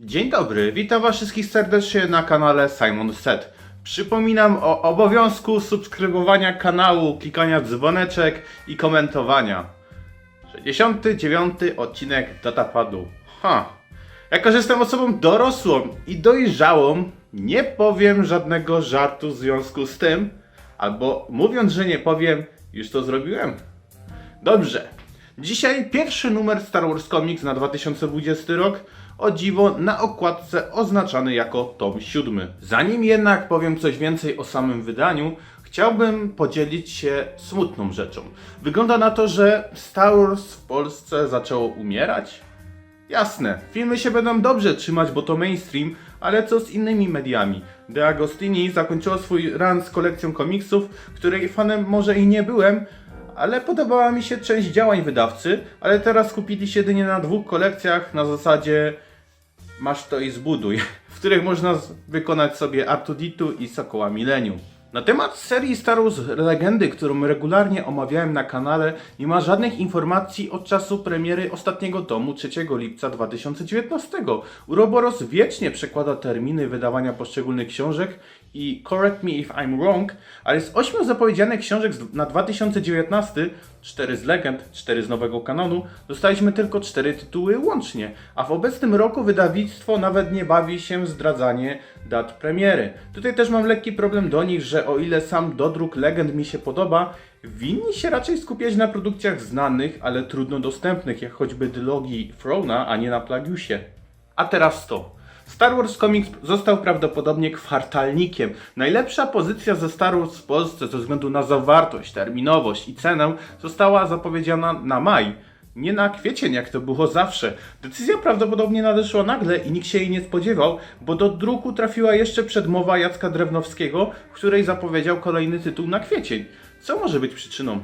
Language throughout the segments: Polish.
Dzień dobry, witam was wszystkich serdecznie na kanale Simon Set. Przypominam o obowiązku subskrybowania kanału, klikania dzwoneczek i komentowania. 69 odcinek Datapadu. Ha. Jako, że jestem osobą dorosłą i dojrzałą, nie powiem żadnego żartu w związku z tym, albo mówiąc, że nie powiem, już to zrobiłem. Dobrze. Dzisiaj pierwszy numer Star Wars Comics na 2020 rok. O dziwo na okładce oznaczany jako tom 7. Zanim jednak powiem coś więcej o samym wydaniu, chciałbym podzielić się smutną rzeczą. Wygląda na to, że Star Wars w Polsce zaczęło umierać. Jasne, filmy się będą dobrze trzymać, bo to mainstream, ale co z innymi mediami? De Agostini zakończyło swój run z kolekcją komiksów, której fanem może i nie byłem, ale podobała mi się część działań wydawcy, ale teraz skupili się jedynie na dwóch kolekcjach na zasadzie masz to i zbuduj, w których można wykonać sobie Artuditu i Sokoła Millennium. Na temat serii Star Wars Legendy, którą regularnie omawiałem na kanale, nie ma żadnych informacji od czasu premiery ostatniego tomu 3 lipca 2019. Uroboros wiecznie przekłada terminy wydawania poszczególnych książek i correct me if I'm wrong, ale z ośmiu zapowiedzianych książek na 2019, 4 z legend, 4 z nowego kanonu, dostaliśmy tylko 4 tytuły łącznie, a w obecnym roku wydawnictwo nawet nie bawi się zdradzanie dat premiery. Tutaj też mam lekki problem do nich, że o ile sam dodruk legend mi się podoba, winni się raczej skupiać na produkcjach znanych, ale trudno dostępnych, jak choćby dylogii Throna, a nie na Plagiusie. A teraz to. Star Wars Comics został prawdopodobnie kwartalnikiem. Najlepsza pozycja ze Star Wars w Polsce ze względu na zawartość, terminowość i cenę została zapowiedziana na maj. Nie na kwiecień, jak to było zawsze. Decyzja prawdopodobnie nadeszła nagle i nikt się jej nie spodziewał, bo do druku trafiła jeszcze przedmowa Jacka Drewnowskiego, w której zapowiedział kolejny tytuł na kwiecień. Co może być przyczyną?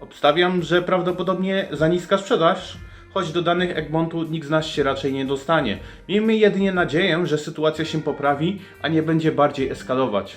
Obstawiam, że prawdopodobnie za niska sprzedaż, choć do danych Egmontu nikt z nas się raczej nie dostanie. Miejmy jedynie nadzieję, że sytuacja się poprawi, a nie będzie bardziej eskalować.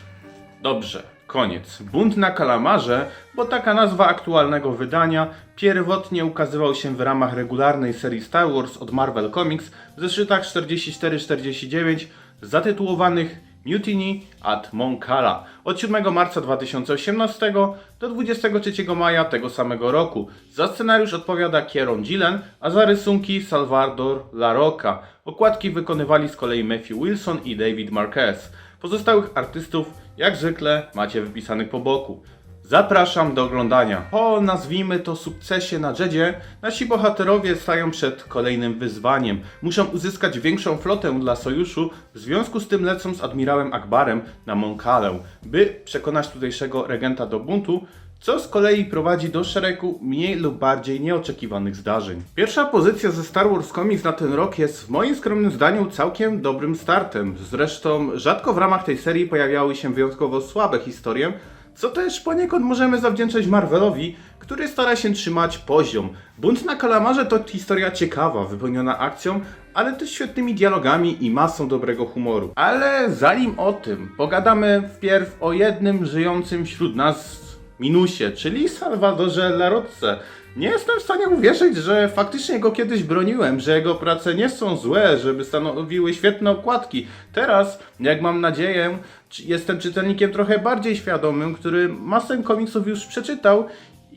Dobrze, koniec. Bunt na kalamarze, bo taka nazwa aktualnego wydania, pierwotnie ukazywał się w ramach regularnej serii Star Wars od Marvel Comics w zeszytach 44-49 zatytułowanych Mutiny at Mon Cala od 7 marca 2018 do 23 maja tego samego roku. Za scenariusz odpowiada Kieron Gillen, a za rysunki Salvador La Roca. Okładki wykonywali z kolei Matthew Wilson i David Marquez. Pozostałych artystów, jak zwykle, macie wypisanych po boku. Zapraszam do oglądania. Po nazwijmy to sukcesie na Jedzie, nasi bohaterowie stają przed kolejnym wyzwaniem. Muszą uzyskać większą flotę dla sojuszu, w związku z tym lecą z admirałem Akbarem na Monkalę, by przekonać tutejszego regenta do buntu, co z kolei prowadzi do szeregu mniej lub bardziej nieoczekiwanych zdarzeń. Pierwsza pozycja ze Star Wars Comics na ten rok jest w moim skromnym zdaniu całkiem dobrym startem. Zresztą rzadko w ramach tej serii pojawiały się wyjątkowo słabe historie, co też poniekąd możemy zawdzięczać Marvelowi, który stara się trzymać poziom. Bunt na kalamarze to historia ciekawa, wypełniona akcją, ale też świetnymi dialogami i masą dobrego humoru. Ale zanim o tym, pogadamy wpierw o jednym żyjącym wśród nas minusie, czyli Salvadorze Larocce. Nie jestem w stanie uwierzyć, że faktycznie go kiedyś broniłem, że jego prace nie są złe, żeby stanowiły świetne okładki. Teraz, jak mam nadzieję, jestem czytelnikiem trochę bardziej świadomym, który masę komiksów już przeczytał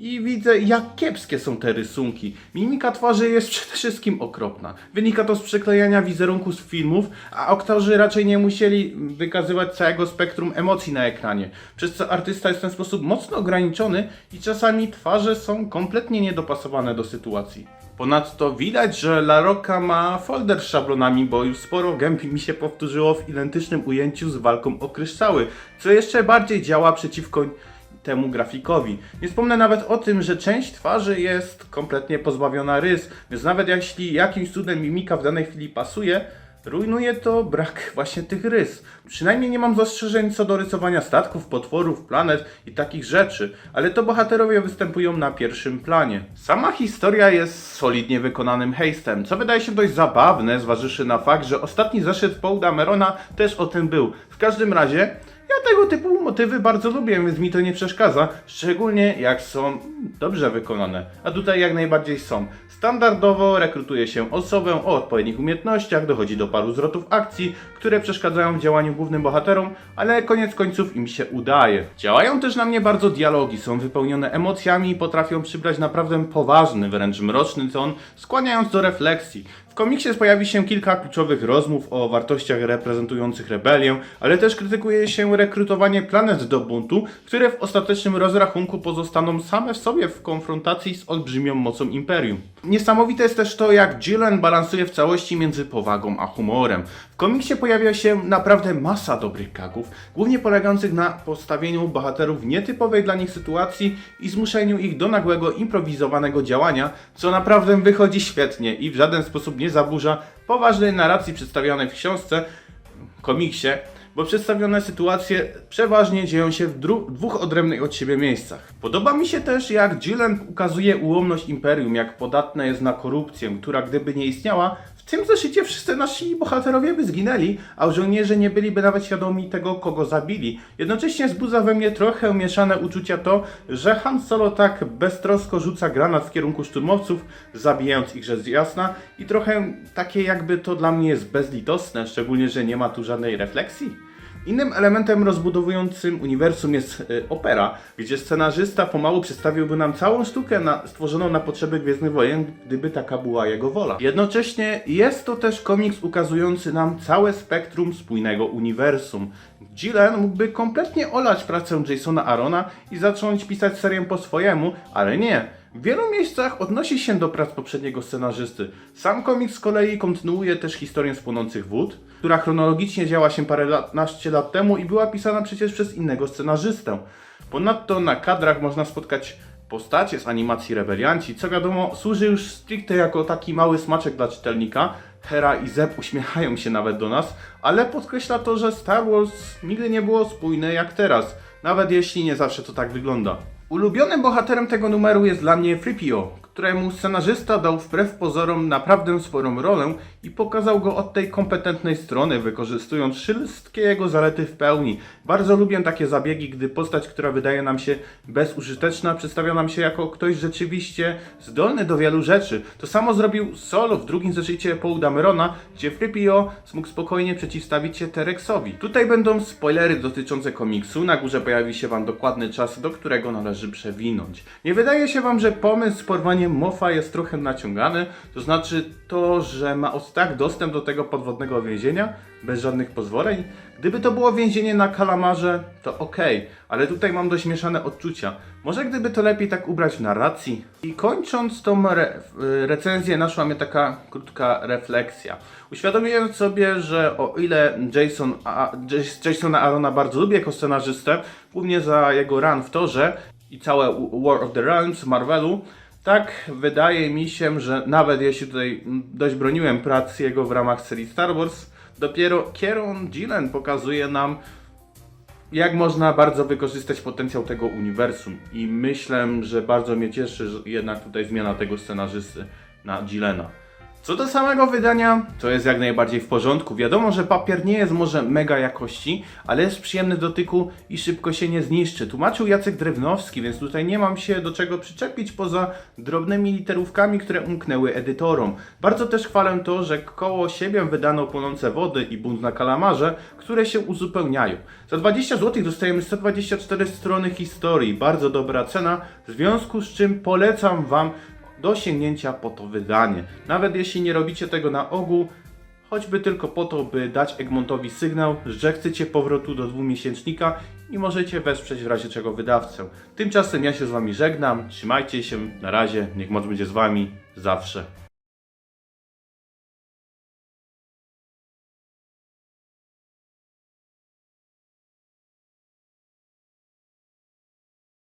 i widzę, jak kiepskie są te rysunki. Mimika twarzy jest przede wszystkim okropna. Wynika to z przyklejania wizerunku z filmów, a aktorzy raczej nie musieli wykazywać całego spektrum emocji na ekranie, przez co artysta jest w ten sposób mocno ograniczony i czasami twarze są kompletnie niedopasowane do sytuacji. Ponadto widać, że La Rocca ma folder z szablonami, bo już sporo gębi mi się powtórzyło w identycznym ujęciu z walką o kryształy, co jeszcze bardziej działa przeciwko temu grafikowi. Nie wspomnę nawet o tym, że część twarzy jest kompletnie pozbawiona rys, więc nawet jeśli jakimś cudem mimika w danej chwili pasuje, rujnuje to brak właśnie tych rys. Przynajmniej nie mam zastrzeżeń co do rysowania statków, potworów, planet i takich rzeczy, ale to bohaterowie występują na pierwszym planie. Sama historia jest solidnie wykonanym hejstem, co wydaje się dość zabawne, zważywszy na fakt, że ostatni zeszyt Paul Damerona też o tym był. W każdym razie, ja tego typu motywy bardzo lubię, więc mi to nie przeszkadza, szczególnie jak są dobrze wykonane. A tutaj jak najbardziej są. Standardowo rekrutuje się osobę o odpowiednich umiejętnościach, dochodzi do paru zwrotów akcji, które przeszkadzają w działaniu głównym bohaterom, ale koniec końców im się udaje. Działają też na mnie bardzo dialogi, są wypełnione emocjami i potrafią przybrać naprawdę poważny, wręcz mroczny ton, skłaniając do refleksji. Komiksie pojawi się kilka kluczowych rozmów o wartościach reprezentujących rebelię, ale też krytykuje się rekrutowanie planet do buntu, które w ostatecznym rozrachunku pozostaną same w sobie w konfrontacji z olbrzymią mocą Imperium. Niesamowite jest też to, jak Gillen balansuje w całości między powagą a humorem. W komiksie pojawia się naprawdę masa dobrych gagów, głównie polegających na postawieniu bohaterów w nietypowej dla nich sytuacji i zmuszeniu ich do nagłego, improwizowanego działania, co naprawdę wychodzi świetnie i w żaden sposób nie zaburza poważnej narracji przedstawionej w książce, komiksie, bo przedstawione sytuacje przeważnie dzieją się w dwóch odrębnych od siebie miejscach. Podoba mi się też, jak Gillen ukazuje ułomność Imperium, jak podatne jest na korupcję, która gdyby nie istniała, w tym zeszycie wszyscy nasi bohaterowie by zginęli, a żołnierze nie byliby nawet świadomi tego, kogo zabili. Jednocześnie wzbudza we mnie trochę mieszane uczucia to, że Han Solo tak beztrosko rzuca granat w kierunku szturmowców, zabijając ich rzecz jasna i trochę takie jakby to dla mnie jest bezlitosne, szczególnie, że nie ma tu żadnej refleksji. Innym elementem rozbudowującym uniwersum jest y, opera, gdzie scenarzysta pomału przedstawiłby nam całą sztukę na, stworzoną na potrzeby Gwiezdnych Wojen, gdyby taka była jego wola. Jednocześnie jest to też komiks ukazujący nam całe spektrum spójnego uniwersum. Gillen mógłby kompletnie olać pracę Jasona Arona i zacząć pisać serię po swojemu, ale nie. W wielu miejscach odnosi się do prac poprzedniego scenarzysty. Sam komiks z kolei kontynuuje też historię z płonących wód, która chronologicznie działa się paręnaście lat temu i była pisana przecież przez innego scenarzystę. Ponadto na kadrach można spotkać postacie z animacji Rebelianci, co wiadomo służy już stricte jako taki mały smaczek dla czytelnika. Hera i Zeb uśmiechają się nawet do nas, ale podkreśla to, że Star Wars nigdy nie było spójne jak teraz, nawet jeśli nie zawsze to tak wygląda. Ulubionym bohaterem tego numeru jest dla mnie Fripio, któremu scenarzysta dał wbrew pozorom naprawdę sporą rolę i pokazał go od tej kompetentnej strony, wykorzystując wszystkie jego zalety w pełni. Bardzo lubię takie zabiegi, gdy postać, która wydaje nam się bezużyteczna, przedstawia nam się jako ktoś rzeczywiście zdolny do wielu rzeczy. To samo zrobił Solo w drugim zeszycie Paul Damerona, gdzie Fripio mógł spokojnie przeciwstawić się Terexowi. Tutaj będą spoilery dotyczące komiksu, na górze pojawi się Wam dokładny czas, do którego należy przewinąć. Nie wydaje się Wam, że pomysł z porwaniem Moffa jest trochę naciągany? To znaczy to, że ma od tak dostęp do tego podwodnego więzienia, bez żadnych pozwoleń? Gdyby to było więzienie na Kalamarze, to okej, ale tutaj mam dość mieszane odczucia. Może gdyby to lepiej tak ubrać w narracji? I kończąc tą re recenzję, naszła mnie taka krótka refleksja. Uświadomiłem sobie, że o ile Jason, a, Jasona Arona bardzo lubię jako scenarzystę, głównie za jego run w torze i całe War of the Realms Marvelu, tak wydaje mi się, że nawet jeśli tutaj dość broniłem pracy jego w ramach serii Star Wars, dopiero Kieron Gillen pokazuje nam, jak można bardzo wykorzystać potencjał tego uniwersum. I myślę, że bardzo mnie cieszy że jednak tutaj zmiana tego scenarzysty na Gillena. Co do samego wydania, to jest jak najbardziej w porządku. Wiadomo, że papier nie jest może mega jakości, ale jest przyjemny dotyku i szybko się nie zniszczy. Tłumaczył Jacek Drewnowski, więc tutaj nie mam się do czego przyczepić poza drobnymi literówkami, które umknęły edytorom. Bardzo też chwalę to, że koło siebie wydano Płonące Wody i Bunt na Kalamarze, które się uzupełniają. Za 20 zł dostajemy 124 strony historii. Bardzo dobra cena, w związku z czym polecam Wam do sięgnięcia po to wydanie. Nawet jeśli nie robicie tego na ogół, choćby tylko po to, by dać Egmontowi sygnał, że chcecie powrotu do dwumiesięcznika i możecie wesprzeć w razie czego wydawcę. Tymczasem ja się z Wami żegnam, trzymajcie się, na razie, niech moc będzie z Wami zawsze.